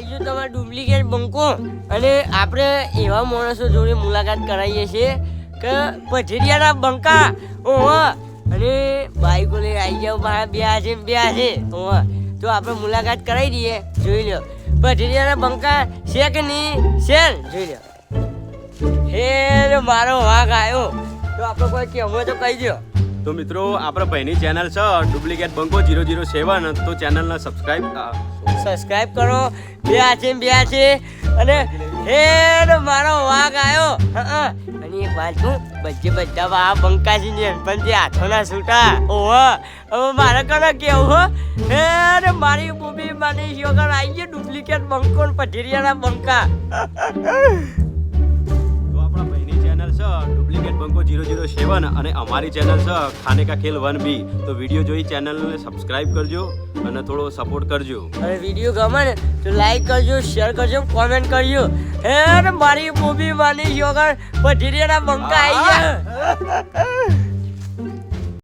આજુ તમારે ડુપ્લિકેટ બંકો અને આપણે એવા માણસો જોડે મુલાકાત કરાવીએ છીએ કે પથેરિયાના બંકા, ઓહ, અને બાઈકો લઈ આવી જાઓ બહાર બે છે બે છે, ઓહ. તો આપણે મુલાકાત કરાવી દઈએ, જોઈ લો પથેરિયાના બંકા છે કે નહીં? છે જોઈ લો હે મારો વાઘ આવ્યો તો આપણે કોઈ કહેવું તો કહી દો તો મિત્રો, આપણા ભાઈની ચેનલ છે ડુપ્લિકેટ બંકો જીરો જીરો સેવન. તો ચેનલને સબસ્ક્રાઈબ સબસ્ક્રાઇબ કરો. બે આ છે બે આ છે. અને હે મારો વાઘ આવ્યો. અને એક વાત કહું બચ્ચે બધા આ બંકાજી ને પણ જે હાથોના છૂટા. ઓહો, હવે મારે કને કેવું, હો? હે રે મારી બુબી મારી યોગર આવી ગયો ડુપ્લિકેટ બંકો ને પથેરિયાના બંકા. બંકો જીરો જીરો સેવન અને અમારી ચેનલ છે ખાને કા ખેલ વન બી. તો વીડિયો જોઈ ચેનલને સબસ્ક્રાઈબ કરજો અને થોડો સપોર્ટ કરજો. અને વીડિયો ગમે ને તો લાઈક કરજો શેર કરજો કોમેન્ટ કરજો. હે મારી મૂવી માની યોગા પછી બંકા આવી ગયા.